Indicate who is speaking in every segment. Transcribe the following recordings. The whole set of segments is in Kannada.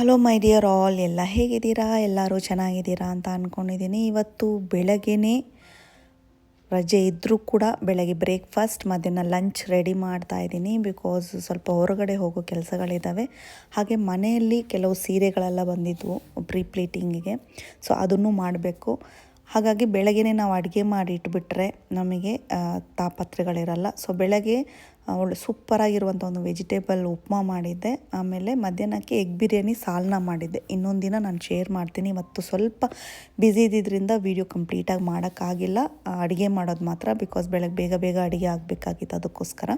Speaker 1: ಹಲೋ ಮೈ ಡಿಯರ್ ಆಲ್, ಎಲ್ಲ ಹೇಗಿದ್ದೀರಾ? ಎಲ್ಲರೂ ಚೆನ್ನಾಗಿದ್ದೀರಾ ಅಂತ ಅಂದ್ಕೊಂಡಿದ್ದೀನಿ ಇವತ್ತು ಬೆಳಗ್ಗೆನೇ ರಜೆ ಇದ್ದರೂ ಕೂಡ ಬೆಳಗ್ಗೆ ಬ್ರೇಕ್ಫಾಸ್ಟ್, ಮಧ್ಯಾಹ್ನ ಲಂಚ್ ರೆಡಿ ಮಾಡ್ತಾ ಇದ್ದೀನಿ. ಬಿಕಾಸ್ ಸ್ವಲ್ಪ ಹೊರಗಡೆ ಹೋಗೋ ಕೆಲಸಗಳಿದ್ದಾವೆ ಹಾಗೆ ಮನೆಯಲ್ಲಿ ಕೆಲವು ಸೀರೆಗಳೆಲ್ಲ ಬಂದಿದ್ವು ಪ್ರೀ ಪ್ಲೀಟಿಂಗಿಗೆ ಸೊ ಅದನ್ನು ಮಾಡಬೇಕು. ಹಾಗಾಗಿ ಬೆಳಗ್ಗೆನೇ ನಾವು ಅಡುಗೆ ಮಾಡಿ ಇಟ್ಬಿಟ್ರೆ ನಮಗೆ ತಾಪತ್ರೆಗಳಿರಲ್ಲ ಸೊ ಬೆಳಗ್ಗೆ ಒಳ್ಳೆ ಸೂಪರಾಗಿರುವಂಥ ಒಂದು ವೆಜಿಟೇಬಲ್ ಉಪ್ಮಾ ಮಾಡಿದ್ದೆ. ಆಮೇಲೆ ಮಧ್ಯಾಹ್ನಕ್ಕೆ ಎಗ್ ಬಿರಿಯಾನಿ ಸಾಲ್ನ ಮಾಡಿದ್ದೆ. ಇನ್ನೊಂದು ದಿನ ನಾನು ಶೇರ್ ಮಾಡ್ತೀನಿ. ಮತ್ತು ಸ್ವಲ್ಪ ಬ್ಯುಸಿ ಇದ್ದಿದ್ದರಿಂದ ವೀಡಿಯೋ ಕಂಪ್ಲೀಟಾಗಿ ಮಾಡೋಕ್ಕಾಗಿಲ್ಲ. ಅಡುಗೆ ಮಾಡೋದು ಮಾತ್ರ ಬಿಕಾಸ್ ಬೆಳಗ್ಗೆ ಬೇಗ ಬೇಗ ಅಡುಗೆ ಆಗಬೇಕಾಗಿತ್ತು ಅದಕ್ಕೋಸ್ಕರ.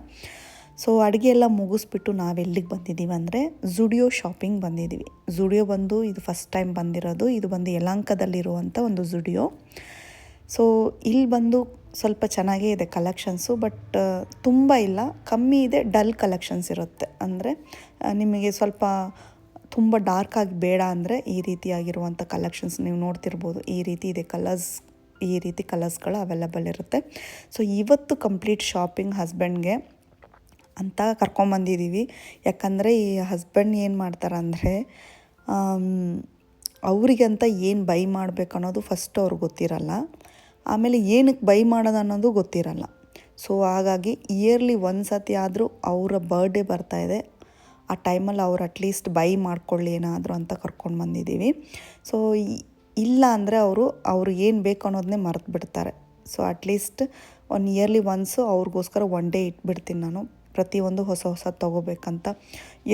Speaker 1: ಸೊ ಅಡುಗೆ ಎಲ್ಲ ಮುಗಿಸ್ಬಿಟ್ಟು ನಾವು ಎಲ್ಲಿಗೆ ಬಂದಿದ್ದೀವಿ ಅಂದರೆ ಝುಡಿಯೋ ಶಾಪಿಂಗ್ ಬಂದಿದ್ದೀವಿ. ಝುಡಿಯೋ ಬಂದು ಇದು ಫಸ್ಟ್ ಟೈಮ್ ಬಂದಿರೋದು. ಇದು ಬಂದು ಯಲಂಕದಲ್ಲಿರುವಂಥ ಒಂದು ಝುಡಿಯೋ. ಸೊ ಇಲ್ಲಿ ಬಂದು ಸ್ವಲ್ಪ ಚೆನ್ನಾಗೇ ಇದೆ ಕಲೆಕ್ಷನ್ಸು, ಬಟ್ ತುಂಬ ಇಲ್ಲ. ಕಮ್ಮಿ ಇದೆ, ಡಲ್ ಕಲೆಕ್ಷನ್ಸ್ ಇರುತ್ತೆ. ಅಂದರೆ ನಿಮಗೆ ಸ್ವಲ್ಪ ತುಂಬ ಡಾರ್ಕ್ ಆಗಿ ಬೇಡ ಅಂದರೆ ಈ ರೀತಿಯಾಗಿರುವಂಥ ಕಲೆಕ್ಷನ್ಸ್ ನೀವು ನೋಡ್ತಿರ್ಬೋದು. ಈ ರೀತಿ ಇದೆ ಕಲರ್ಸ್, ಈ ರೀತಿ ಕಲರ್ಸ್ಗಳು ಅವೈಲಬಲ್ ಇರುತ್ತೆ. ಸೊ ಇವತ್ತು ಕಂಪ್ಲೀಟ್ ಶಾಪಿಂಗ್ ಹಸ್ಬೆಂಡ್ಗೆ ಅಂತ ಕರ್ಕೊಂಬಂದಿದ್ದೀವಿ ಯಾಕಂದರೆ ಈ ಹಸ್ಬೆಂಡ್ ಏನು ಮಾಡ್ತಾರಂದರೆ ಅವರಿಗಂತ ಏನು ಬೈ ಮಾಡಬೇಕು ಅನ್ನೋದು ಫಸ್ಟ್ ಅವ್ರಿಗೆ ಗೊತ್ತಿರಲ್ಲ. ಆಮೇಲೆ ಏನಕ್ಕೆ ಬೈ ಮಾಡೋದು ಅನ್ನೋದು ಗೊತ್ತಿರಲ್ಲ. ಸೊ ಹಾಗಾಗಿ ಇಯರ್ಲಿ ಒಂದು ಸತಿ ಆದರೂ ಅವರ ಬರ್ಡೇ ಬರ್ತಾಯಿದೆ ಆ ಟೈಮಲ್ಲಿ ಅವ್ರು ಅಟ್ಲೀಸ್ಟ್ ಬೈ ಮಾಡ್ಕೊಳ್ಳಿ ಏನಾದರೂ ಅಂತ ಕರ್ಕೊಂಡು ಬಂದಿದ್ದೀವಿ ಸೊ ಇಲ್ಲ ಅಂದರೆ ಅವರು ಅವ್ರಿಗೆ ಏನು ಬೇಕು ಅನ್ನೋದನ್ನೇ ಮರೆತು ಬಿಡ್ತಾರೆ so at least one yearly once ಅವ್ರಿಗೋಸ್ಕರ ಒನ್ ಡೇ ಇಟ್ಬಿಡ್ತೀನಿ ನಾನು. ಪ್ರತಿಯೊಂದು ಹೊಸ ಹೊಸ ತೊಗೋಬೇಕಂತ.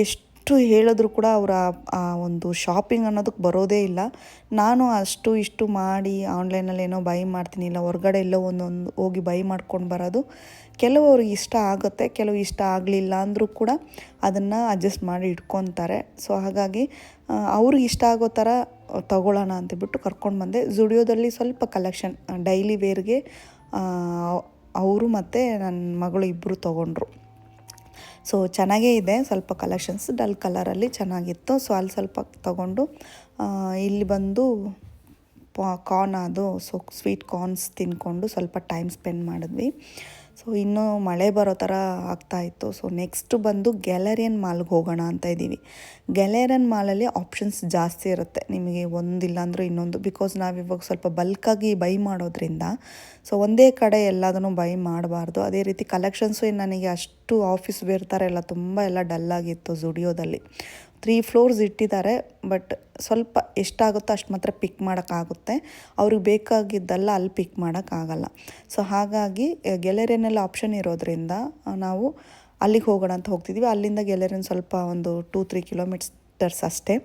Speaker 1: ಎಷ್ಟು ಹೇಳಿದ್ರು ಕೂಡ ಅವರ ಆ ಒಂದು ಶಾಪಿಂಗ್ ಅನ್ನೋದಕ್ಕೆ ಬರೋದೇ ಇಲ್ಲ. ನಾನು ಅಷ್ಟು ಇಷ್ಟು ಮಾಡಿ ಆನ್ಲೈನಲ್ಲಿ ಏನೋ ಬೈ ಮಾಡ್ತೀನಿ, ಇಲ್ಲ ಹೊರಗಡೆ ಎಲ್ಲೋ ಒಂದೊಂದು ಹೋಗಿ ಬೈ ಮಾಡ್ಕೊಂಡು ಬರೋದು. ಕೆಲವ್ರಿಗೆ ಇಷ್ಟ ಆಗುತ್ತೆ, ಕೆಲವು ಇಷ್ಟ ಆಗಲಿಲ್ಲ ಅಂದರೂ ಕೂಡ ಅದನ್ನು ಅಡ್ಜಸ್ಟ್ ಮಾಡಿ ಇಟ್ಕೊತಾರೆ. ಸೊ ಹಾಗಾಗಿ ಅವ್ರಿಗೆ ಇಷ್ಟ ಆಗೋ ಥರ ತಗೊಳ್ಳೋಣ ಅಂತಬಿಟ್ಟು ಕರ್ಕೊಂಡು ಬಂದೆ. ಜುಡಿಯೋದಲ್ಲಿ ಸ್ವಲ್ಪ ಕಲೆಕ್ಷನ್ ಡೈಲಿ ವೇರ್ಗೆ ಅವರು ಮತ್ತು ನನ್ನ ಮಗಳು ಇಬ್ಬರು ತೊಗೊಂಡ್ರು. ಸೊ ಚೆನ್ನಾಗೇ ಇದೆ. ಸ್ವಲ್ಪ ಕಲೆಕ್ಷನ್ಸ್ ಡಲ್ ಕಲರಲ್ಲಿ ಚೆನ್ನಾಗಿತ್ತು. ಸೊ ಅಲ್ಲಿ ಸ್ವಲ್ಪ ತಗೊಂಡು ಇಲ್ಲಿ ಬಂದು ಕಾರ್ನ್ ಅದು ಸೊ ಸ್ವೀಟ್ ಕಾರ್ನ್ಸ್ ತಿನ್ಕೊಂಡು ಸ್ವಲ್ಪ ಟೈಮ್ ಸ್ಪೆಂಡ್ ಮಾಡಿದ್ವಿ. ಸೊ ಇನ್ನೂ ಮಳೆ ಬರೋ ಥರ ಆಗ್ತಾಯಿತ್ತು ಸೊ ನೆಕ್ಸ್ಟ್ ಬಂದು ಗ್ಯಾಲರಿಯನ್ ಮಾಲ್ಗೆ ಹೋಗೋಣ ಅಂತ ಇದ್ದೀವಿ. ಗ್ಯಾಲರಿಯನ್ ಮಾಲಲ್ಲಿ ಆಪ್ಷನ್ಸ್ ಜಾಸ್ತಿ ಇರುತ್ತೆ. ನಿಮಗೆ ಒಂದಿಲ್ಲ ಅಂದರೂ ಇನ್ನೊಂದು. ಬಿಕಾಸ್ ನಾವಿವಾಗ ಸ್ವಲ್ಪ ಬಲ್ಕಾಗಿ ಬೈ ಮಾಡೋದ್ರಿಂದ, ಸೊ ಒಂದೇ ಕಡೆ ಎಲ್ಲದನ್ನು ಬೈ ಮಾಡಬಾರ್ದು. ಅದೇ ರೀತಿ ಕಲೆಕ್ಷನ್ಸು ನನಗೆ ಅಷ್ಟು ಆಫೀಸ್ ಬೇರ್ತಾರೆ ಎಲ್ಲ ತುಂಬ ಎಲ್ಲ ಡಲ್ಲಾಗಿತ್ತು ಝುಡಿಯೋದಲ್ಲಿ. ತ್ರೀ ಫ್ಲೋರ್ಸ್ ಇಟ್ಟಿದ್ದಾರೆ ಬಟ್ ಸ್ವಲ್ಪ ಎಷ್ಟಾಗುತ್ತೋ ಅಷ್ಟು ಮಾತ್ರ ಪಿಕ್ ಮಾಡೋಕ್ಕಾಗುತ್ತೆ. ಅವ್ರಿಗೆ ಬೇಕಾಗಿದ್ದಲ್ಲ ಅಲ್ಲಿ ಪಿಕ್ ಮಾಡೋಕ್ಕಾಗಲ್ಲ. ಸೊ ಹಾಗಾಗಿ ಗೆಲೆರಿಯನ್ನೆಲ್ಲ ಆಪ್ಷನ್ ಇರೋದ್ರಿಂದ ನಾವು ಅಲ್ಲಿಗೆ ಹೋಗೋಣ ಅಂತ ಹೋಗ್ತಿದ್ವಿ. ಅಲ್ಲಿಂದ ಗೆಲೆರಿಯನ್ ಸ್ವಲ್ಪ ಒಂದು ಟೂ ತ್ರೀ ಕಿಲೋಮೀಟರ್ಸ್ ಅಷ್ಟೇ.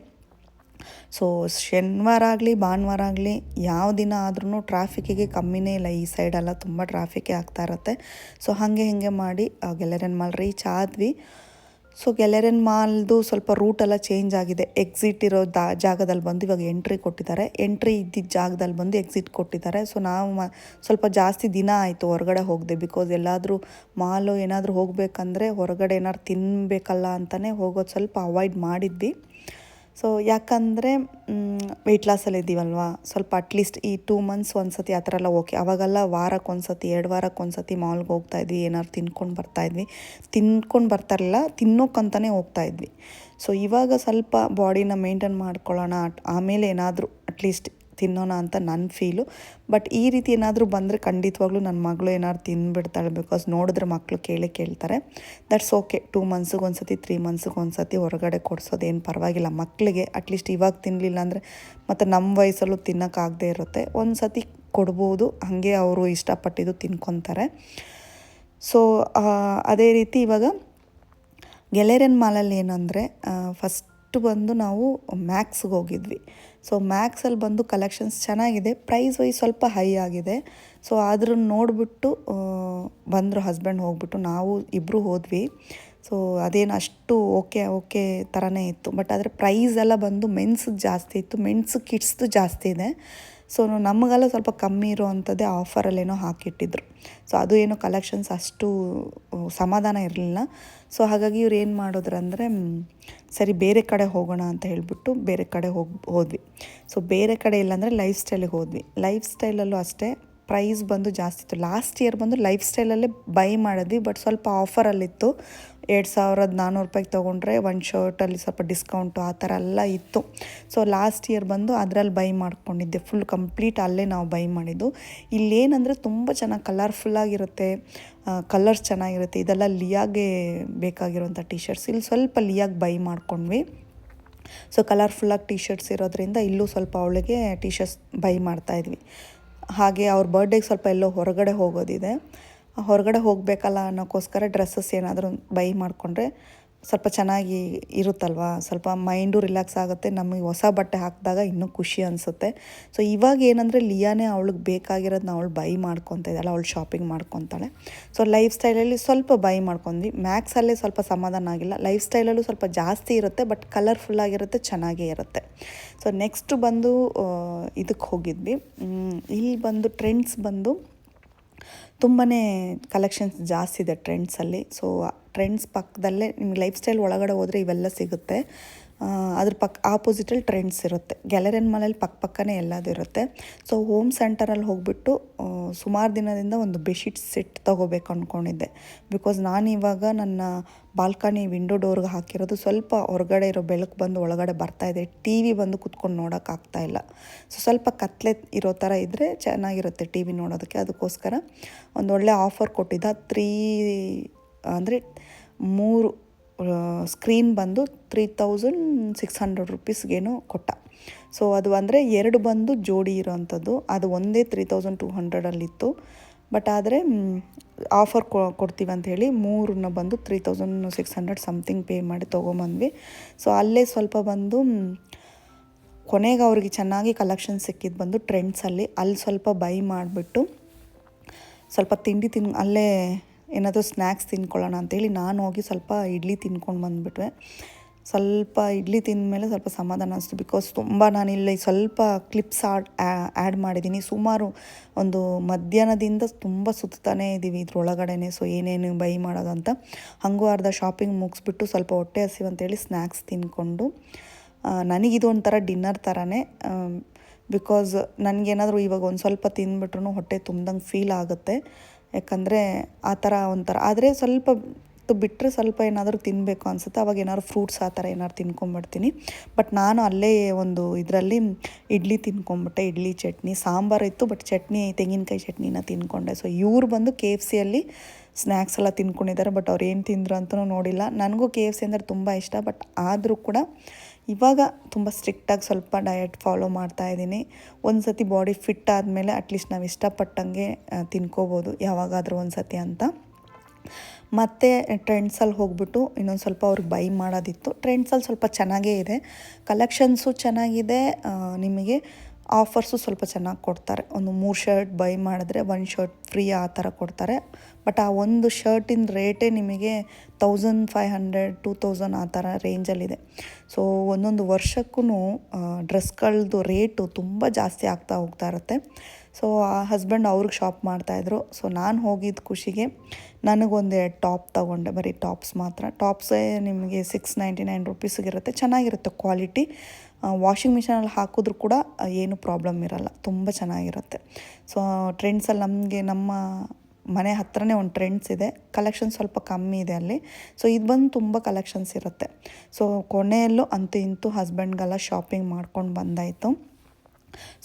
Speaker 1: ಸೊ ಶನಿವಾರ ಆಗಲಿ, ಭಾನುವಾರ ಆಗಲಿ, ಯಾವ ದಿನ ಆದ್ರೂ ಟ್ರಾಫಿಕ್ಕಿಗೆ ಕಮ್ಮಿನೇ ಇಲ್ಲ. ಈ ಸೈಡೆಲ್ಲ ತುಂಬ ಟ್ರಾಫಿಕ್ಕೇ ಆಗ್ತಾ ಇರುತ್ತೆ. ಸೊ ಹಾಗೆ ಹೀಗೆ ಮಾಡಿ ಗೆಲರಿಯನ್ ಮಾಲ್ ರೀಚ್ ಆದ್ವಿ. ಸೊ ಗೆಲೆರನ್ ಮಾಲ್ದು ಸ್ವಲ್ಪ ರೂಟೆಲ್ಲ ಚೇಂಜ್ ಆಗಿದೆ. ಎಕ್ಸಿಟ್ ಇರೋ ದಾ, ಜಾಗದಲ್ಲಿ ಬಂದು ಇವಾಗ ಎಂಟ್ರಿ ಕೊಟ್ಟಿದ್ದಾರೆ. ಎಂಟ್ರಿ ಇದ್ದಿದ್ದ ಜಾಗದಲ್ಲಿ ಬಂದು ಎಕ್ಸಿಟ್ ಕೊಟ್ಟಿದ್ದಾರೆ. ಸೊ ನಾವು ಸ್ವಲ್ಪ ಜಾಸ್ತಿ ದಿನ ಆಯಿತು ಹೊರಗಡೆ ಹೋಗಿದೆ ಬಿಕಾಸ್ ಎಲ್ಲಾದರೂ ಮಾಲು ಏನಾದರೂ ಹೋಗಬೇಕಂದ್ರೆ ಹೊರಗಡೆ ಏನಾದ್ರು ತಿನ್ನಬೇಕಲ್ಲ ಅಂತಲೇ ಹೋಗೋದು ಸ್ವಲ್ಪ ಅವಾಯ್ಡ್ ಮಾಡಿದ್ವಿ. ಸೊ ಯಾಕಂದರೆ ವೆಯ್ಟ್ ಲಾಸಲ್ಲಿ ಇದ್ದೀವಲ್ವಾ ಸ್ವಲ್ಪ ಅಟ್ಲೀಸ್ಟ್ ಈ ಟೂ ಮಂತ್ಸ್ ಒಂದು ಸತಿ ಆ ಥರ ಎಲ್ಲ ಓಕೆ ಅವಾಗೆಲ್ಲ ವಾರಕ್ಕೆ ಒಂದು ಸತಿ ಎರಡು ವಾರಕ್ಕೆ ಒಂದು ಸತಿ ಮಾಲ್ಗೆ ಹೋಗ್ತಾ ಇದ್ವಿ, ಏನಾದ್ರು ತಿನ್ಕೊಂಡು ಬರ್ತಾಯಿದ್ವಿ ತಿನ್ಕೊಂಡು ಬರ್ತಾ ಇರಲಿಲ್ಲ ತಿನ್ನೋಕ್ಕಂತಲೇ ಹೋಗ್ತಾ ಇದ್ವಿ. ಸೊ ಇವಾಗ ಸ್ವಲ್ಪ ಬಾಡಿನ ಮೇಂಟೈನ್ ಮಾಡ್ಕೊಳ್ಳೋಣ, ಆಮೇಲೆ ಏನಾದರೂ ಅಟ್ಲೀಸ್ಟ್ ತಿನ್ನೋಣ ಅಂತ ನನ್ನ ಫೀಲು ಬಟ್ ಈ ರೀತಿ ಏನಾದರೂ ಬಂದರೆ ಖಂಡಿತವಾಗ್ಲೂ ನನ್ನ ಮಗಳು ಏನಾದ್ರು ತಿಂದುಬಿಡ್ತಾಳೆ ಬಿಕಾಸ್ ನೋಡಿದ್ರೆ ಮಕ್ಕಳು ಕೇಳಿ ಕೇಳ್ತಾರೆ. ದಟ್ಸ್ ಓಕೆ ಟೂ ಮಂತ್ಸ್ಗೆ ಒಂದು ಸತಿ ತ್ರೀ ಮಂತ್ಸ್ಗೆ ಒಂದು ಸತಿ ಹೊರಗಡೆ ಕೊಡ್ಸೋದೇನು ಪರವಾಗಿಲ್ಲ ಮಕ್ಕಳಿಗೆ ಅಟ್ಲೀಸ್ಟ್ ಇವಾಗ ತಿನ್ನಲಿಲ್ಲ ಅಂದರೆ ಮತ್ತು ನಮ್ಮ ವಯಸ್ಸಲ್ಲೂ ತಿನ್ನೋಕ್ಕಾಗದೇ ಇರುತ್ತೆ. ಒಂದು ಸತಿ ಕೊಡ್ಬೋದು. ಹಾಗೆ ಅವರು ಇಷ್ಟಪಟ್ಟಿದ್ದು ತಿನ್ಕೊತಾರೆ. ಸೊ ಅದೇ ರೀತಿ ಇವಾಗ ಗೆಳೆಯರನ್ ಮಾಲಲ್ಲಿ ಏನಂದರೆ ಫಸ್ಟ್ ಬಂದು ನಾವು ಮ್ಯಾಕ್ಸ್ಗೆ ಹೋಗಿದ್ವಿ. ಸೊ ಮ್ಯಾಕ್ಸಲ್ಲಿ ಬಂದು ಕಲೆಕ್ಷನ್ಸ್ ಚೆನ್ನಾಗಿದೆ. ಪ್ರೈಸ್ ವೈಸ್ ಸ್ವಲ್ಪ ಹೈ ಆಗಿದೆ. ಸೊ ಆದ್ರೂ ನೋಡಿಬಿಟ್ಟು ಬಂದರು ಹಸ್ಬೆಂಡ್ ಹೋಗ್ಬಿಟ್ಟು ನಾವು ಇಬ್ಬರು ಹೋದ್ವಿ. ಸೊ ಅದೇನು ಅಷ್ಟು ಓಕೆ ಓಕೆ ಥರನೇ ಇತ್ತು. ಬಟ್ ಆದರೆ ಪ್ರೈಸ್ ಎಲ್ಲ ಬಂದು ಮೆನ್ಸ್ ಜಾಸ್ತಿ ಇತ್ತು ಮೆನ್ಸ್ ಕಿಡ್ಸ್ದು ಜಾಸ್ತಿ ಇದೆ. ಸೊ ನಮಗೆಲ್ಲ ಸ್ವಲ್ಪ ಕಮ್ಮಿ ಇರೋವಂಥದ್ದೇ ಆಫರಲ್ಲೇನೋ ಹಾಕಿಟ್ಟಿದ್ರು. ಸೊ ಅದು ಏನೋ ಕಲೆಕ್ಷನ್ಸ್ ಅಷ್ಟು ಸಮಾಧಾನ ಇರಲಿಲ್ಲ. ಸೊ ಹಾಗಾಗಿ ಇವ್ರು ಏನು ಮಾಡಿದ್ರು ಅಂದರೆ ಸರಿ, ಬೇರೆ ಕಡೆ ಹೋಗೋಣ ಅಂತ ಹೇಳಿಬಿಟ್ಟು ಬೇರೆ ಕಡೆ ಹೋಗಿ, ಹೋದ್ವಿ. ಸೊ ಬೇರೆ ಕಡೆ ಇಲ್ಲಾಂದರೆ ಲೈಫ್ ಸ್ಟೈಲಿಗೆ ಹೋದ್ವಿ. ಲೈಫ್ ಸ್ಟೈಲಲ್ಲೂ ಅಷ್ಟೇ ಪ್ರೈಸ್ ಬಂದು ಜಾಸ್ತಿ ಇತ್ತು. ಲಾಸ್ಟ್ ಇಯರ್ ಬಂದು ಲೈಫ್ ಸ್ಟೈಲಲ್ಲೇ ಬೈ ಮಾಡಿದ್ವಿ, ಬಟ್ ಸ್ವಲ್ಪ ಆಫರಲ್ಲಿತ್ತು. ಎರಡು ಸಾವಿರದ ನಾನ್ನೂರು ರೂಪಾಯಿಗೆ ತೊಗೊಂಡ್ರೆ ಒಂದು ಶರ್ಟಲ್ಲಿ ಸ್ವಲ್ಪ ಡಿಸ್ಕೌಂಟು ಆ ಥರ ಎಲ್ಲ ಇತ್ತು. ಸೊ ಲಾಸ್ಟ್ ಇಯರ್ ಬಂದು ಅದರಲ್ಲಿ ಬೈ ಮಾಡ್ಕೊಂಡಿದ್ದೆ. ಫುಲ್ ಕಂಪ್ಲೀಟ್ ಅಲ್ಲೇ ನಾವು ಬೈ ಮಾಡಿದ್ದು. ಇಲ್ಲೇನಂದರೆ ತುಂಬ ಚೆನ್ನಾಗಿ ಕಲರ್ಫುಲ್ಲಾಗಿರುತ್ತೆ ಕಲರ್ಸ್ ಚೆನ್ನಾಗಿರುತ್ತೆ. ಇದೆಲ್ಲ ಲಿಯಾಗೆ ಬೇಕಾಗಿರುವಂಥ ಟಿ ಶರ್ಟ್ಸ್ ಇಲ್ಲಿ ಸ್ವಲ್ಪ ಲಿಯಾಗಿ ಬೈ ಮಾಡ್ಕೊಂಡ್ವಿ. ಸೊ ಕಲರ್ಫುಲ್ಲಾಗಿ ಟಿ ಶರ್ಟ್ಸ್ ಇರೋದ್ರಿಂದ ಇಲ್ಲೂ ಸ್ವಲ್ಪ ಅವಳಿಗೆ ಟಿ ಶರ್ಟ್ಸ್ ಬೈ ಮಾಡ್ತಾಯಿದ್ವಿ ಹಾಗೆ ಅವ್ರ ಬರ್ಡೇಗೆ ಸ್ವಲ್ಪ ಎಲ್ಲೋ ಹೊರಗಡೆ ಹೋಗೋದಿದೆ. ಹೊರಗಡೆ ಹೋಗಬೇಕಲ್ಲ ಅನ್ನೋಕ್ಕೋಸ್ಕರ ಡ್ರೆಸ್ಸಸ್ ಏನಾದರೂ ಬೈ ಮಾಡಿಕೊಂಡ್ರೆ ಸ್ವಲ್ಪ ಚೆನ್ನಾಗಿ ಇರುತ್ತಲ್ವ? ಸ್ವಲ್ಪ ಮೈಂಡು ರಿಲ್ಯಾಕ್ಸ್ ಆಗುತ್ತೆ. ನಮಗೆ ಹೊಸ ಬಟ್ಟೆ ಹಾಕಿದಾಗ ಇನ್ನೂ ಖುಷಿ ಅನಿಸುತ್ತೆ. ಸೊ, ಇವಾಗ ಏನಂದರೆ ಲಿಯಾನೇ ಅವಳಿಗೆ ಬೇಕಾಗಿರೋದನ್ನ ಅವಳು ಬೈ ಮಾಡ್ಕೊತಾ ಇದ್ದಾಳೆ. ಅವಳು ಶಾಪಿಂಗ್ ಮಾಡ್ಕೊತಾಳೆ ಸೊ ಲೈಫ್ ಸ್ಟೈಲಲ್ಲಿ ಸ್ವಲ್ಪ ಬೈ ಮಾಡ್ಕೊಂಡ್ವಿ. ಮ್ಯಾಕ್ಸಲ್ಲೇ ಸ್ವಲ್ಪ ಸಮಾಧಾನ ಆಗಿಲ್ಲ. ಲೈಫ್ ಸ್ಟೈಲಲ್ಲೂ ಸ್ವಲ್ಪ ಜಾಸ್ತಿ ಇರುತ್ತೆ ಬಟ್ ಕಲರ್ಫುಲ್ಲಾಗಿರುತ್ತೆ ಚೆನ್ನಾಗೇ ಇರುತ್ತೆ. ಸೊ ನೆಕ್ಸ್ಟ್ ಬಂದು ಇದಕ್ಕೆ ಹೋಗಿದ್ವಿ. ಇಲ್ಲಿ ಬಂದು ಟ್ರೆಂಡ್ಸ್ ಬಂದು ತುಂಬಾ ಕಲೆಕ್ಷನ್ಸ್ ಜಾಸ್ತಿ ಇದೆ ಟ್ರೆಂಡ್ಸಲ್ಲಿ ಸೊ ಟ್ರೆಂಡ್ಸ್ ಪಕ್ಕದಲ್ಲೇ ನಿಮ್ಗೆ ಲೈಫ್ ಸ್ಟೈಲ್ ಒಳಗಡೆ ಹೋದರೆ ಇವೆಲ್ಲ ಸಿಗುತ್ತೆ. ಅದ್ರ ಪಕ್ಕ ಆಪೋಸಿಟಲ್ಲಿ ಟ್ರೆಂಡ್ಸ್ ಇರುತ್ತೆ. ಗ್ಯಾಲರಿಯನ್ ಮಾಲಲ್ಲಿ ಪಕ್ಕ ಪಕ್ಕನೇ ಎಲ್ಲದು ಇರುತ್ತೆ. ಸೊ ಹೋಮ್ ಸೆಂಟರಲ್ಲಿ ಹೋಗ್ಬಿಟ್ಟು ಸುಮಾರು ದಿನದಿಂದ ಒಂದು ಬೆಡ್ಶೀಟ್ ಸೆಟ್ ತೊಗೋಬೇಕು ಅಂದ್ಕೊಂಡಿದ್ದೆ ಬಿಕಾಸ್ ನಾನು ಇವಾಗ ನನ್ನ ಬಾಲ್ಕನಿ ವಿಂಡೋ ಡೋರ್ಗೆ ಹಾಕಿರೋದು ಸ್ವಲ್ಪ ಹೊರಗಡೆ ಇರೋ ಬೆಳಕು ಬಂದು ಒಳಗಡೆ ಬರ್ತಾಯಿದೆ ಟಿ ವಿ ಬಂದು ಕುತ್ಕೊಂಡು ನೋಡೋಕ್ಕಾಗ್ತಾ ಇಲ್ಲ. ಸೊ ಸ್ವಲ್ಪ ಕತ್ಲೆ ಇರೋ ಥರ ಇದ್ದರೆ ಚೆನ್ನಾಗಿರುತ್ತೆ ಟಿ ವಿ ನೋಡೋದಕ್ಕೆ. ಅದಕ್ಕೋಸ್ಕರ ಒಂದು ಒಳ್ಳೆ ಆಫರ್ ಕೊಟ್ಟಿದ್ದ. ತ್ರೀ ಅಂದರೆ ಮೂರು ಸ್ಕ್ರೀನ್ ಬಂದು ತ್ರೀ ತೌಸಂಡ್ ಸಿಕ್ಸ್ ಹಂಡ್ರೆಡ್ ರುಪೀಸ್ಗೇನು ಕೊಟ್ಟ. ಸೊ ಅದು ಅಂದರೆ ಎರಡು ಬಂದು ಜೋಡಿ ಇರೋವಂಥದ್ದು ಅದು ಒಂದೇ ತ್ರೀ ತೌಸಂಡ್ ಟೂ ಹಂಡ್ರೆಡಲ್ಲಿತ್ತು ಬಟ್ ಆದರೆ ಆಫರ್ ಕೊಡ್ತೀವಿ ಅಂತ ಹೇಳಿ ಮೂರನ್ನ ಬಂದು three thousand six hundred something pay ಮಾಡಿ ತೊಗೊಂಬಂದ್ವಿ. ಸೊ ಅಲ್ಲೇ ಸ್ವಲ್ಪ ಬಂದು ಕೊನೆಗೆ ಅವ್ರಿಗೆ ಚೆನ್ನಾಗಿ ಕಲೆಕ್ಷನ್ ಸಿಕ್ಕಿದ್ದು ಬಂದು ಟ್ರೆಂಡ್ಸಲ್ಲಿ ಅಲ್ಲಿ. ಸ್ವಲ್ಪ ಬೈ ಮಾಡಿಬಿಟ್ಟು ಸ್ವಲ್ಪ ತಿಂಡಿ ತಿನ್, ಅಲ್ಲೇ ಏನಾದರೂ ಸ್ನ್ಯಾಕ್ಸ್ ತಿನ್ಕೊಳ್ಳೋಣ ಅಂತೇಳಿ ನಾನು ಹೋಗಿ ಸ್ವಲ್ಪ ಇಡ್ಲಿ ತಿನ್ಕೊಂಡು ಬಂದುಬಿಟ್ವೆ. ಸ್ವಲ್ಪ ಇಡ್ಲಿ ತಿಂದಮೇಲೆ ಸ್ವಲ್ಪ ಸಮಾಧಾನ ಅನಿಸ್ತು ಬಿಕಾಸ್ ತುಂಬ ಇಲ್ಲಿ ಸ್ವಲ್ಪ ಕ್ಲಿಪ್ಸ್ ಆಡ್ ಆ್ಯಡ್ ಮಾಡಿದ್ದೀನಿ. ಸುಮಾರು ಒಂದು ಮಧ್ಯಾಹ್ನದಿಂದ ತುಂಬ ಸುತ್ತಾನೇ ಇದ್ದೀವಿ ಇದ್ರೊಳಗಡೆ ಸೊ ಏನೇನು ಬೈ ಮಾಡೋದಂತ. ಹಂಗೂ ಅರ್ಧ ಶಾಪಿಂಗ್ ಮುಗಿಸ್ಬಿಟ್ಟು ಸ್ವಲ್ಪ ಹೊಟ್ಟೆ ಹಸಿವು ಅಂತೇಳಿ ಸ್ನ್ಯಾಕ್ಸ್ ತಿನ್ಕೊಂಡು ನನಗಿದೊಂಥರ ಡಿನ್ನರ್ ಥರನೇ ಬಿಕಾಸ್ ನನಗೇನಾದರೂ ಇವಾಗ ಒಂದು ಸ್ವಲ್ಪ ತಿಂದ್ಬಿಟ್ರು ಹೊಟ್ಟೆ ತುಂಬ್ದಂಗೆ ಫೀಲ್ ಆಗುತ್ತೆ. ಯಾಕಂದರೆ ಆ ಥರ ಒಂಥರ. ಆದರೆ ಸ್ವಲ್ಪ ಬಿಟ್ಟರೆ ಸ್ವಲ್ಪ ಏನಾದರೂ ತಿನ್ನಬೇಕು ಅನಿಸುತ್ತೆ. ಅವಾಗ ಏನಾದ್ರು ಫ್ರೂಟ್ಸ್ ಆ ಥರ ಏನಾದ್ರು ತಿನ್ಕೊಂಬಿಡ್ತೀನಿ ಬಟ್ ನಾನು ಅಲ್ಲೇ ಒಂದು ಇದರಲ್ಲಿ ಇಡ್ಲಿ ತಿನ್ಕೊಂಬಿಟ್ಟೆ. ಇಡ್ಲಿ, ಚಟ್ನಿ, ಸಾಂಬಾರು ಇತ್ತು. ಬಟ್ ಚಟ್ನಿ, ತೆಂಗಿನಕಾಯಿ ಚಟ್ನಿನ ತಿನ್ಕೊಂಡೆ. ಸೊ ಇವ್ರು ಬಂದು ಕೆ ಎಫ್ ಸಿಯಲ್ಲಿ ಸ್ನ್ಯಾಕ್ಸ್ ಎಲ್ಲ ತಿನ್ಕೊಂಡಿದ್ದಾರೆ ಬಟ್ ಅವ್ರು ಏನು ತಿಂದರು ಅಂತಲೂ ನೋಡಿಲ್ಲ. ನನಗೂ ಕೆ ಎಫ್ ಸಿ ಅಂದರೆ ತುಂಬ ಇಷ್ಟ ಬಟ್ ಆದರೂ ಕೂಡ ಇವಾಗ ತುಂಬ ಸ್ಟ್ರಿಕ್ಟಾಗಿ ಸ್ವಲ್ಪ ಡಯಟ್ ಫಾಲೋ ಮಾಡ್ತಾ ಇದ್ದೀನಿ. ಒಂದು ಸತಿ ಬಾಡಿ ಫಿಟ್ ಆದಮೇಲೆ ಅಟ್ಲೀಸ್ಟ್ ನಾವು ಇಷ್ಟಪಟ್ಟಂಗೆ ತಿನ್ಕೋಬೋದು, ಯಾವಾಗಾದರೂ ಒಂದು ಸತಿ ಅಂತ. ಮತ್ತು ಟ್ರೆಂಡ್ಸಲ್ಲಿ ಹೋಗ್ಬಿಟ್ಟು ಇನ್ನೊಂದು ಸ್ವಲ್ಪ ಅವ್ರಿಗೆ ಬೈ ಮಾಡೋದಿತ್ತು. ಟ್ರೆಂಡ್ಸಲ್ಲಿ ಸ್ವಲ್ಪ ಚೆನ್ನಾಗೇ ಇದೆ. ಕಲೆಕ್ಷನ್ಸು ಚೆನ್ನಾಗಿದೆ ನಿಮಗೆ ಆಫರ್ಸು ಸ್ವಲ್ಪ ಚೆನ್ನಾಗಿ ಕೊಡ್ತಾರೆ. ಒಂದು ಮೂರು ಶರ್ಟ್ ಬೈ ಮಾಡಿದ್ರೆ ಒಂದು ಶರ್ಟ್ ಫ್ರೀ ಆ ಥರ ಕೊಡ್ತಾರೆ. ಬಟ್ ಆ ಒಂದು ಶರ್ಟಿನ ರೇಟೇ ನಿಮಗೆ thousand five hundred two thousand ಆ ಥರ ರೇಂಜಲ್ಲಿದೆ ಸೊ ಒಂದೊಂದು ವರ್ಷಕ್ಕೂ ಡ್ರೆಸ್ಗಳದ್ದು ರೇಟು ತುಂಬ ಜಾಸ್ತಿ ಆಗ್ತಾ ಹೋಗ್ತಾ ಇರುತ್ತೆ. ಸೊ ಆ ಹಸ್ಬೆಂಡ್ ಅವ್ರಿಗೆ ಶಾಪ್ ಮಾಡ್ತಾಯಿದ್ರು ಸೊ ನಾನು ಹೋಗಿದ್ದ ಖುಷಿಗೆ ನನಗೊಂದು ಎರಡು ಟಾಪ್ ತೊಗೊಂಡೆ. ಬರೀ ಟಾಪ್ಸ್ ಮಾತ್ರ. ಟಾಪ್ಸೇ ನಿಮಗೆ ಸಿಕ್ಸ್ ನೈಂಟಿ ನೈನ್ ರುಪೀಸಿಗಿರುತ್ತೆ ಚೆನ್ನಾಗಿರುತ್ತೆ ಕ್ವಾಲಿಟಿ ವಾಷಿಂಗ್ ಮಿಷಿನಲ್ಲಿ ಹಾಕಿದ್ರೂ ಕೂಡ ಏನು ಪ್ರಾಬ್ಲಮ್ ಇರಲ್ಲ. ತುಂಬ ಚೆನ್ನಾಗಿರುತ್ತೆ. ಸೊ ಟ್ರೆಂಡ್ಸಲ್ಲಿ ನಮಗೆ ನಮ್ಮ ಮನೆ ಹತ್ರನೇ ಒಂದು ಟ್ರೆಂಡ್ಸ್ ಇದೆ. ಕಲೆಕ್ಷನ್ ಸ್ವಲ್ಪ ಕಮ್ಮಿ ಇದೆ ಅಲ್ಲಿ. ಸೊ ಇದು ಬಂದು ತುಂಬ ಕಲೆಕ್ಷನ್ಸ್ ಇರುತ್ತೆ. ಸೊ ಕೊನೆಯಲ್ಲೂ ಅಂತೂ ಇಂತೂ ಹಸ್ಬೆಂಡ್ಗೆಲ್ಲ ಶಾಪಿಂಗ್ ಮಾಡ್ಕೊಂಡು ಬಂದಾಯಿತು.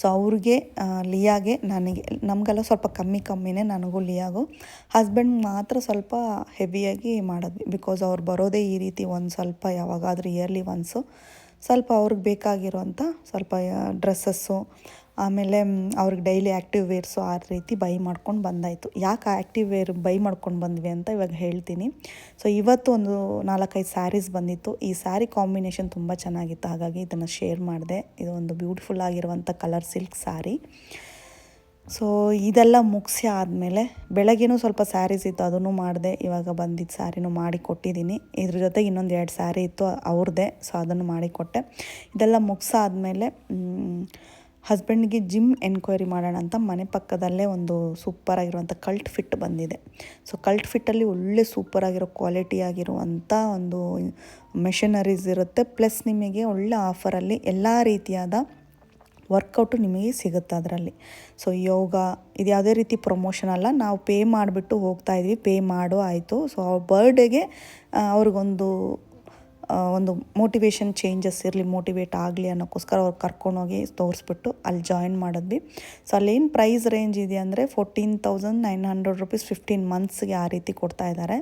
Speaker 1: ಸೊ ಅವ್ರಿಗೆ ಲಿಯಾಗೆ ನನಗೆ, ನಮಗೆಲ್ಲ ಸ್ವಲ್ಪ ಕಮ್ಮಿ ಕಮ್ಮಿನೇ ನನಗೂ ಲಿಯಾಗು. ಹಸ್ಬೆಂಡ್ ಮಾತ್ರ ಸ್ವಲ್ಪ ಹೆವಿಯಾಗಿ ಮಾಡಿದ್ವಿ ಬಿಕಾಸ್ ಅವ್ರು ಬರೋದೇ ಈ ರೀತಿ ಒಂದು ಸ್ವಲ್ಪ ಯಾವಾಗಾದರೂ ಇಯರ್ಲಿ ಒನ್ಸು ಸ್ವಲ್ಪ ಅವ್ರಿಗೆ ಬೇಕಾಗಿರುವಂಥ ಸ್ವಲ್ಪ ಡ್ರೆಸ್ಸಸ್ಸು ಆಮೇಲೆ ಅವ್ರಿಗೆ ಡೈಲಿ ಆ್ಯಕ್ಟಿವ್ ವೇರ್ಸು ಆ ರೀತಿ ಬೈ ಮಾಡ್ಕೊಂಡು ಬಂದಾಯಿತು. ಯಾಕೆ ಆ್ಯಕ್ಟಿವ್ ವೇರ್ ಬೈ ಮಾಡ್ಕೊಂಡು ಬಂದ್ವಿ ಅಂತ ಇವಾಗ ಹೇಳ್ತೀನಿ. ಸೊ ಇವತ್ತು ಒಂದು ನಾಲ್ಕೈದು ಸ್ಯಾರೀಸ್ ಬಂದಿತ್ತು. ಈ ಸ್ಯಾರಿ ಕಾಂಬಿನೇಷನ್ ತುಂಬ ಚೆನ್ನಾಗಿತ್ತು. ಹಾಗಾಗಿ ಇದನ್ನು ಶೇರ್ ಮಾಡಿದೆ. ಇದು ಒಂದು ಬ್ಯೂಟಿಫುಲ್ ಆಗಿರುವಂಥ ಕಲರ್ ಸಿಲ್ಕ್ ಸ್ಯಾರಿ ಸೊ ಇದೆಲ್ಲ ಮುಗಿಸಿ ಆದಮೇಲೆ ಬೆಳಗ್ಗೆನೂ ಸ್ವಲ್ಪ ಸ್ಯಾರೀಸ್ ಇತ್ತು, ಅದನ್ನು ಮಾಡಿದೆ. ಇವಾಗ ಬಂದಿದ್ದ ಸ್ಯಾರಿನೂ ಮಾಡಿ ಕೊಟ್ಟಿದ್ದೀನಿ. ಇದ್ರ ಜೊತೆಗೆ ಇನ್ನೊಂದು ಎರಡು ಸ್ಯಾರಿ ಇತ್ತು ಅವ್ರದ್ದೇ ಸೊ ಅದನ್ನು ಮಾಡಿಕೊಟ್ಟೆ ಇದೆಲ್ಲ ಮುಗಿಸಾದ್ಮೇಲೆ ಹಸ್ಬೆಂಡ್ಗೆ ಜಿಮ್ ಎನ್ಕ್ವೈರಿ ಮಾಡೋಣ ಅಂತ ಮನೆ ಪಕ್ಕದಲ್ಲೇ ಒಂದು ಸೂಪರಾಗಿರುವಂಥ ಕಲ್ಟ್ ಫಿಟ್ ಬಂದಿದೆ. ಸೊ ಕಲ್ಟ್ ಫಿಟ್ಟಲ್ಲಿ ಒಳ್ಳೆ ಸೂಪರಾಗಿರೋ ಕ್ವಾಲಿಟಿ ಆಗಿರುವಂಥ ಒಂದು ಮೆಷಿನರೀಸ್ ಇರುತ್ತೆ. ಪ್ಲಸ್ ನಿಮಗೆ ಒಳ್ಳೆ ಆಫರಲ್ಲಿ ಎಲ್ಲ ರೀತಿಯಾದ ವರ್ಕೌಟು ನಿಮಗೆ ಸಿಗುತ್ತೆ ಅದರಲ್ಲಿ. ಸೊ ಯೋಗ ಇದು ಯಾವುದೇ ರೀತಿ ಪ್ರಮೋಷನ್ ಅಲ್ಲ. ನಾವು ಪೇ ಮಾಡಿಬಿಟ್ಟು ಹೋಗ್ತಾ ಇದ್ವಿ. ಪೇ ಮಾಡೋ ಆಯಿತು. ಸೊ ಅವ್ರ ಬರ್ಡೇಗೆ ಅವ್ರಿಗೊಂದು ಒಂದು ಮೋಟಿವೇಶನ್ ಚೇಂಜಸ್ ಇರಲಿ ಮೋಟಿವೇಟ್ ಆಗಲಿ ಅನ್ನೋಕ್ಕೋಸ್ಕರ ಅವ್ರು ಕರ್ಕೊಂಡೋಗಿ ತೋರಿಸ್ಬಿಟ್ಟು ಅಲ್ಲಿ ಜಾಯಿನ್ ಮಾಡಿದ್ವಿ. ಸೊ ಅಲ್ಲೇನು ಪ್ರೈಸ್ ರೇಂಜ್ ಇದೆ ಅಂದರೆ fourteen thousand nine hundred rupees fifteen ಮಂತ್ಸ್ಗೆ ಆ ರೀತಿ ಕೊಡ್ತಾ ಇದ್ದಾರೆ.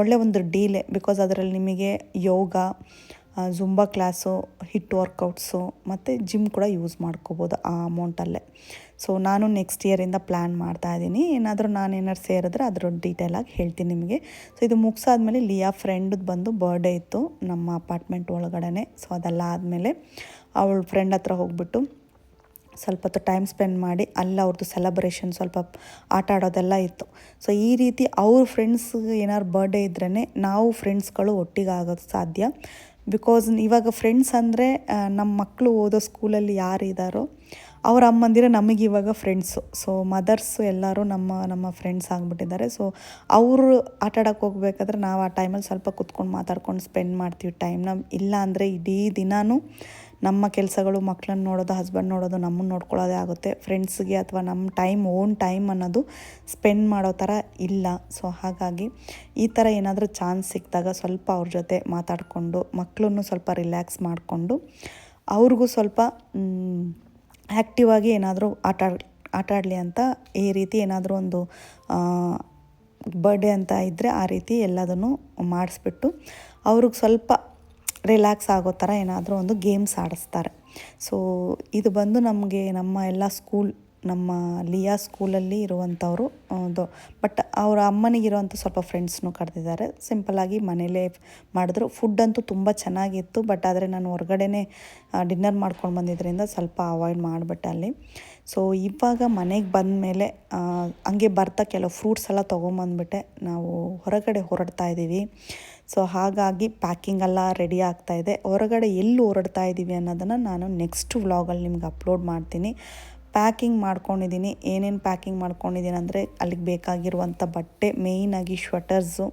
Speaker 1: ಒಳ್ಳೆ ಒಂದು ಡೀಲೆ ಬಿಕಾಸ್ ಅದರಲ್ಲಿ ನಿಮಗೆ yoga zumba class HIIT workouts ಮತ್ತು ಜಿಮ್ ಕೂಡ ಯೂಸ್ ಮಾಡ್ಕೋಬೋದು ಆ ಅಮೌಂಟಲ್ಲೇ ಸೊ ನಾನು ನೆಕ್ಸ್ಟ್ ಇಯರಿಂದ ಪ್ಲ್ಯಾನ್ ಮಾಡ್ತಾ ಇದ್ದೀನಿ. ಏನಾದರೂ ನಾನು ಏನಾದ್ರು ಸೇರಿದ್ರೆ ಅದ್ರ ಡೀಟೇಲಾಗಿ ಹೇಳ್ತೀನಿ ನಿಮಗೆ. ಸೊ ಇದು ಮುಗಿಸಾದ್ಮೇಲೆ ಲಿಯಾ ಫ್ರೆಂಡದ್ದು ಬಂದು ಬರ್ಡೇ ಇತ್ತು ನಮ್ಮ ಅಪಾರ್ಟ್ಮೆಂಟ್ ಒಳಗಡೆ ಸೊ ಅದೆಲ್ಲ ಆದಮೇಲೆ ಅವಳ ಫ್ರೆಂಡ್ ಹತ್ರ ಹೋಗ್ಬಿಟ್ಟು ಸ್ವಲ್ಪ ಹೊತ್ತು ಟೈಮ್ ಸ್ಪೆಂಡ್ ಮಾಡಿ ಅಲ್ಲಿ ಅವ್ರದ್ದು ಸೆಲೆಬ್ರೇಷನ್ ಸ್ವಲ್ಪ ಆಟ ಆಡೋದೆಲ್ಲ ಇತ್ತು. ಸೊ ಈ ರೀತಿ ಅವ್ರ ಫ್ರೆಂಡ್ಸ್ ಏನಾದ್ರು ಬರ್ಡೇ ಇದ್ರೇ ನಾವು ಫ್ರೆಂಡ್ಸ್ಗಳು ಒಟ್ಟಿಗೆ ಆಗೋದು ಸಾಧ್ಯ. ಬಿಕಾಸ್ ಇವಾಗ ಫ್ರೆಂಡ್ಸ್ ಅಂದರೆ ನಮ್ಮ ಮಕ್ಕಳು ಓದೋ ಸ್ಕೂಲಲ್ಲಿ ಯಾರು ಇದ್ದಾರೋ ಅವ್ರ ಅಮ್ಮಂದಿರ ನಮಗೆ ಇವಾಗ ಫ್ರೆಂಡ್ಸು ಸೊ ಮದರ್ಸು ಎಲ್ಲರೂ ನಮ್ಮ ನಮ್ಮ ಫ್ರೆಂಡ್ಸ್ ಆಗಿಬಿಟ್ಟಿದ್ದಾರೆ. ಸೊ ಅವರು ಆಟ ಆಡೋಕೆ ಹೋಗ್ಬೇಕಾದ್ರೆ ನಾವು ಆ ಟೈಮಲ್ಲಿ ಸ್ವಲ್ಪ ಕುತ್ಕೊಂಡು ಮಾತಾಡ್ಕೊಂಡು ಸ್ಪೆಂಡ್ ಮಾಡ್ತೀವಿ ಟೈಮ್ನ ಇಲ್ಲ ಅಂದರೆ ಇಡೀ ದಿನಾನೂ ನಮ್ಮ ಕೆಲಸಗಳು ಮಕ್ಕಳನ್ನ ನೋಡೋದು ಹಸ್ಬೆಂಡ್ ನೋಡೋದು, ನಮ್ಮನ್ನು ನೋಡ್ಕೊಳ್ಳೋದೇ ಆಗುತ್ತೆ. ಫ್ರೆಂಡ್ಸ್ಗೆ ಅಥವಾ ನಮ್ಮ ಟೈಮ್ ಓನ್ ಟೈಮ್ ಅನ್ನೋದು ಸ್ಪೆಂಡ್ ಮಾಡೋ ಥರ ಇಲ್ಲ. ಸೊ ಹಾಗಾಗಿ ಈ ಥರ ಏನಾದರೂ ಚಾನ್ಸ್ ಸಿಕ್ಕಿದಾಗ ಸ್ವಲ್ಪ ಅವ್ರ ಜೊತೆ ಮಾತಾಡಿಕೊಂಡು ಮಕ್ಕಳನ್ನು ಸ್ವಲ್ಪ ರಿಲ್ಯಾಕ್ಸ್ ಮಾಡಿಕೊಂಡು, ಅವ್ರಿಗೂ ಸ್ವಲ್ಪ ಆ್ಯಕ್ಟಿವ್ ಆಗಿ ಏನಾದರೂ ಆಟ ಆಟ ಆಡಲಿ ಅಂತ ಈ ರೀತಿ ಏನಾದರೂ ಒಂದು ಬರ್ಡೇ ಅಂತ ಇದ್ದರೆ ಆ ರೀತಿ ಎಲ್ಲದನ್ನು ಮಾಡಿಸ್ಬಿಟ್ಟು, ಅವ್ರಿಗೆ ಸ್ವಲ್ಪ ರಿಲ್ಯಾಕ್ಸ್ ಆಗೋ ಥರ ಏನಾದರೂ ಒಂದು ಗೇಮ್ಸ್ ಆಡಿಸ್ತಾರೆ. ಸೊ, ಇದು ಬಂದು ನಮಗೆ ನಮ್ಮ ಎಲ್ಲ ಸ್ಕೂಲ್, ನಮ್ಮ ಲಿಯಾ ಸ್ಕೂಲಲ್ಲಿ ಇರುವಂಥವರು ಒಂದು ಬಟ್ ಅವರ ಅಮ್ಮನಿಗಿರುವಂಥ ಸ್ವಲ್ಪ ಫ್ರೆಂಡ್ಸ್ನು ಕರೆದಿದ್ದಾರೆ. ಸಿಂಪಲ್ಲಾಗಿ ಮನೇಲೇ ಮಾಡಿದ್ರು. ಫುಡ್ ಅಂತೂ ತುಂಬ ಚೆನ್ನಾಗಿತ್ತು, ಬಟ್ ಆದರೆ ನಾನು ಹೊರಗಡೆನೇ ಡಿನ್ನರ್ ಮಾಡ್ಕೊಂಡು ಬಂದಿದ್ದರಿಂದ ಸ್ವಲ್ಪ ಅವಾಯ್ಡ್ ಮಾಡಿಬಿಟ್ಟೆ ಅಲ್ಲಿ. ಸೊ, ಇವಾಗ ಮನೆಗೆ ಬಂದ ಮೇಲೆ ಹಂಗೆ ಬರ್ತಾ ಕೆಲವು ಫ್ರೂಟ್ಸ್ ಎಲ್ಲ ತೊಗೊಂಬಂದ್ಬಿಟ್ಟೆ ನಾವು ಹೊರಗಡೆ ಹೊರಡ್ತಾ ಇದ್ದೀವಿ. ಸೊ ಹಾಗಾಗಿ ಪ್ಯಾಕಿಂಗ್ ಎಲ್ಲ ರೆಡಿ ಆಗ್ತಾ ಇದೆ. ಹೊರಗಡೆ ಎಲ್ಲಿ ಹೊರಡ್ತಾ ಇದ್ದೀವಿ ಅನ್ನೋದನ್ನು ನಾನು ನೆಕ್ಸ್ಟ್ ವ್ಲಾಗಲ್ಲಿ ನಿಮ್ಗೆ ಅಪ್ಲೋಡ್ ಮಾಡ್ತೀನಿ. ಪ್ಯಾಕಿಂಗ್ ಮಾಡ್ಕೊಂಡಿದ್ದೀನಿ ಏನೇನು ಪ್ಯಾಕಿಂಗ್ ಮಾಡ್ಕೊಂಡಿದ್ದೀನಿ ಅಂದರೆ ಅಲ್ಲಿಗೆ ಬೇಕಾಗಿರುವಂಥ ಬಟ್ಟೆ ಮೇಯ್ನಾಗಿ ಶ್ವೆಟರ್ಸು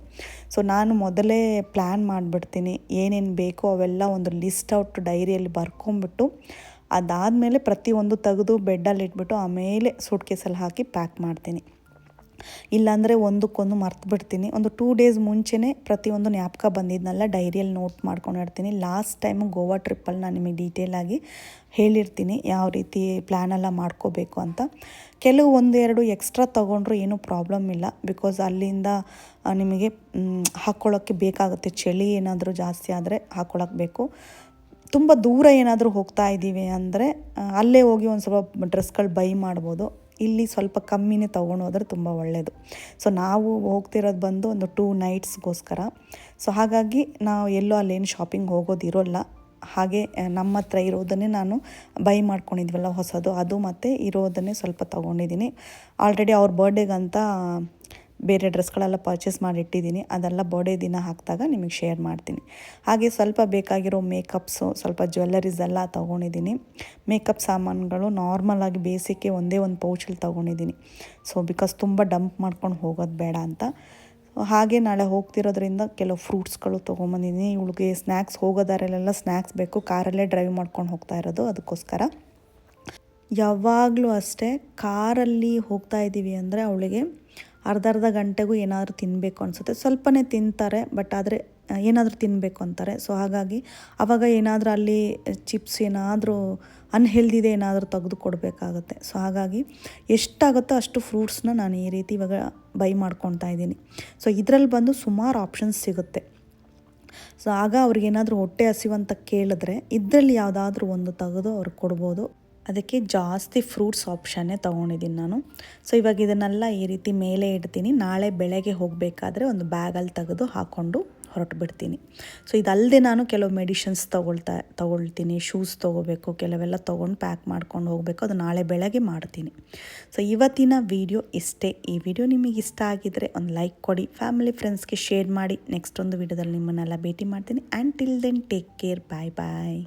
Speaker 1: ಸೊ ನಾನು ಮೊದಲೇ ಪ್ಲ್ಯಾನ್ ಮಾಡಿಬಿಡ್ತೀನಿ ಏನೇನು ಬೇಕೋ ಅವೆಲ್ಲ ಒಂದು ಲಿಸ್ಟ್ ಔಟ್ ಡೈರಿಯಲ್ಲಿ ಬರ್ಕೊಂಬಿಟ್ಟು ಅದಾದಮೇಲೆ ಪ್ರತಿಯೊಂದು ತೆಗೆದು ಬೆಡ್ಡಲ್ಲಿ ಇಟ್ಬಿಟ್ಟು ಆಮೇಲೆ ಸೂಟ್ ಕೇಸಲ್ಲಿ ಹಾಕಿ ಪ್ಯಾಕ್ ಮಾಡ್ತೀನಿ. ಇಲ್ಲಾಂದರೆ ಒಂದಕ್ಕೊಂದು ಮರ್ತು ಬಿಡ್ತೀನಿ. ಒಂದು ಟೂ ಡೇಸ್ ಮುಂಚೆನೇ ಪ್ರತಿಯೊಂದು ಜ್ಞಾಪಕ ಬಂದಿದ್ದನ್ನೆಲ್ಲ ಡೈರಿಯಲ್ಲಿ ನೋಟ್ ಮಾಡ್ಕೊಂಡು ಇರ್ತೀನಿ. ಲಾಸ್ಟ್ ಟೈಮು ಗೋವಾ ಟ್ರಿಪ್ಪಲ್ಲಿ ನಾನು ನಿಮಗೆ ಡೀಟೇಲಾಗಿ ಹೇಳಿರ್ತೀನಿ ಯಾವ ರೀತಿ ಪ್ಲ್ಯಾನೆಲ್ಲ ಮಾಡ್ಕೋಬೇಕು ಅಂತ. ಕೆಲವು ಒಂದೆರಡು ಎಕ್ಸ್ಟ್ರಾ ತೊಗೊಂಡ್ರು ಏನೂ ಪ್ರಾಬ್ಲಮ್ ಇಲ್ಲ. ಬಿಕಾಸ್ ಅಲ್ಲಿಂದ ನಿಮಗೆ ಹಾಕ್ಕೊಳ್ಳೋಕ್ಕೆ ಬೇಕಾಗುತ್ತೆ. ಚಳಿ ಏನಾದರೂ ಜಾಸ್ತಿ ಆದರೆ ಹಾಕ್ಕೊಳಕ್ಕೆ ಬೇಕು. ತುಂಬ ದೂರ ಏನಾದರೂ ಹೋಗ್ತಾ ಇದ್ದೀವಿ ಅಂದರೆ, ಅಲ್ಲೇ ಹೋಗಿ ಒಂದು ಸ್ವಲ್ಪ ಡ್ರೆಸ್ಗಳು ಬೈ ಮಾಡ್ಬೋದು. ಇಲ್ಲಿ ಸ್ವಲ್ಪ ಕಮ್ಮಿನೇ ತೊಗೊಂಡು ಹೋದ್ರೆ ತುಂಬ ಒಳ್ಳೆಯದು ಸೊ ನಾವು ಹೋಗ್ತಿರೋದು ಬಂದು ಒಂದು ಟೂ ನೈಟ್ಸ್ಗೋಸ್ಕರ ಸೊ ಹಾಗಾಗಿ ನಾವು ಎಲ್ಲೋ ಅಲ್ಲೇನು ಶಾಪಿಂಗ್ ಹೋಗೋದಿರೋಲ್ಲ ಹಾಗೆ ನಮ್ಮ ಹತ್ರ ಇರೋದನ್ನೇ ನಾನು ಬೈ ಮಾಡ್ಕೊಂಡಿದ್ವಲ್ಲ ಹೊಸದು, ಅದು ಮತ್ತು ಇರೋದನ್ನೇ ಸ್ವಲ್ಪ ತೊಗೊಂಡಿದ್ದೀನಿ. ಆಲ್ರೆಡಿ ಅವ್ರ ಬರ್ಡೇಗಂತ ಬೇರೆ ಡ್ರೆಸ್ಗಳೆಲ್ಲ ಪರ್ಚೇಸ್ ಮಾಡಿ ಇಟ್ಟಿದ್ದೀನಿ ಅದೆಲ್ಲ ಬರ್ಡೇ ದಿನ ಹಾಕಿದಾಗ ನಿಮಗೆ ಶೇರ್ ಮಾಡ್ತೀನಿ. ಹಾಗೆ ಸ್ವಲ್ಪ ಬೇಕಾಗಿರೋ ಮೇಕಪ್ಸು ಸ್ವಲ್ಪ ಜ್ಯುವೆಲ್ಲರೀಸ್ ಎಲ್ಲ ತೊಗೊಂಡಿದ್ದೀನಿ. ಮೇಕಪ್ ಸಾಮಾನುಗಳು ನಾರ್ಮಲಾಗಿ ಬೇಸಿಕ್ಕೆ ಒಂದೇ ಒಂದು ಪೌಚಲ್ಲಿ ತೊಗೊಂಡಿದ್ದೀನಿ. ಸೊ ಬಿಕಾಸ್ ತುಂಬ ಡಂಪ್ ಮಾಡ್ಕೊಂಡು ಹೋಗೋದು ಬೇಡ ಅಂತ. ಹಾಗೆ ನಾಳೆ ಹೋಗ್ತಿರೋದ್ರಿಂದ ಕೆಲವು ಫ್ರೂಟ್ಸ್ಗಳು ತೊಗೊಂಬಂದಿದ್ದೀನಿ. ಇವಳಿಗೆ ಸ್ನ್ಯಾಕ್ಸ್ ಹೋಗೋದಾರಲ್ಲೆಲ್ಲ ಸ್ನ್ಯಾಕ್ಸ್ ಬೇಕು. ಕಾರಲ್ಲೇ ಡ್ರೈವ್ ಮಾಡ್ಕೊಂಡು ಹೋಗ್ತಾ ಇರೋದು. ಅದಕ್ಕೋಸ್ಕರ. ಯಾವಾಗಲೂ ಅಷ್ಟೇ ಕಾರಲ್ಲಿ ಹೋಗ್ತಾ ಇದ್ದೀವಿ ಅಂದರೆ ಅವಳಿಗೆ ಅರ್ಧ ಅರ್ಧ ಗಂಟೆಗೂ ಏನಾದರೂ ತಿನ್ನಬೇಕು ಅನಿಸುತ್ತೆ. ಸ್ವಲ್ಪನೇ ತಿಂತಾರೆ, ಬಟ್ ಆದರೆ ಏನಾದರೂ ತಿನ್ನಬೇಕು ಅಂತಾರೆ. ಸೊ ಹಾಗಾಗಿ ಆವಾಗ ಏನಾದರೂ ಅಲ್ಲಿ ಚಿಪ್ಸ್ ಏನಾದರೂ ಅನ್ಹೆಲ್ದಿದೆ ಏನಾದರೂ ತೆಗೆದು ಕೊಡಬೇಕಾಗುತ್ತೆ. ಸೊ ಹಾಗಾಗಿ ಎಷ್ಟಾಗುತ್ತೋ ಅಷ್ಟು ಫ್ರೂಟ್ಸ್ನ ನಾನು ಈ ರೀತಿ ಇವಾಗ ಬೈ ಮಾಡ್ಕೊತಾ ಇದ್ದೀನಿ. ಸೊ ಇದರಲ್ಲಿ ಬಂದು ಸುಮಾರು ಆಪ್ಷನ್ಸ್ ಸಿಗುತ್ತೆ. ಸೊ ಆಗ ಅವ್ರಿಗೇನಾದರೂ ಹೊಟ್ಟೆ ಹಸಿವಂತ ಕೇಳಿದ್ರೆ ಇದರಲ್ಲಿ ಯಾವುದಾದ್ರೂ ಒಂದು ತೆಗೆದು ಅವ್ರಿಗೆ ಕೊಡ್ಬೋದು. ಅದಕ್ಕೆ ಜಾಸ್ತಿ ಫ್ರೂಟ್ಸ್ ಆಪ್ಷನ್ನೇ ತೊಗೊಂಡಿದ್ದೀನಿ ನಾನು. ಸೊ ಇವಾಗ ಇದನ್ನೆಲ್ಲ ಈ ರೀತಿ ಮೇಲೆ ಇಡ್ತೀನಿ. ನಾಳೆ ಬೆಳಗ್ಗೆ ಹೋಗಬೇಕಾದ್ರೆ ಒಂದು ಬ್ಯಾಗಲ್ಲಿ ತೆಗೆದು ಹಾಕ್ಕೊಂಡು ಹೊರಟು ಬಿಡ್ತೀನಿ ಸೊ ಇದಲ್ಲದೆ ನಾನು ಕೆಲವು ಮೆಡಿಷನ್ಸ್ ತೊಗೊಳ್ತಾ, ತೊಗೊಳ್ತೀನಿ. ಶೂಸ್ ತೊಗೋಬೇಕು, ಕೆಲವೆಲ್ಲ ತೊಗೊಂಡು ಪ್ಯಾಕ್ ಮಾಡ್ಕೊಂಡು ಹೋಗಬೇಕು. ಅದು ನಾಳೆ ಬೆಳಗ್ಗೆ ಮಾಡ್ತೀನಿ. ಸೊ ಇವತ್ತಿನ ವಿಡಿಯೋ ಇಷ್ಟೇ. ಈ ವಿಡಿಯೋ ನಿಮಗೆ ಇಷ್ಟ ಆಗಿದ್ದರೆ ಒಂದು ಲೈಕ್ ಕೊಡಿ. ಫ್ಯಾಮಿಲಿ ಫ್ರೆಂಡ್ಸ್ಗೆ ಶೇರ್ ಮಾಡಿ. ನೆಕ್ಸ್ಟ್ ಒಂದು ವೀಡಿಯೋದಲ್ಲಿ ನಿಮ್ಮನ್ನೆಲ್ಲ ಭೇಟಿ ಮಾಡ್ತೀನಿ. And till then take care bye bye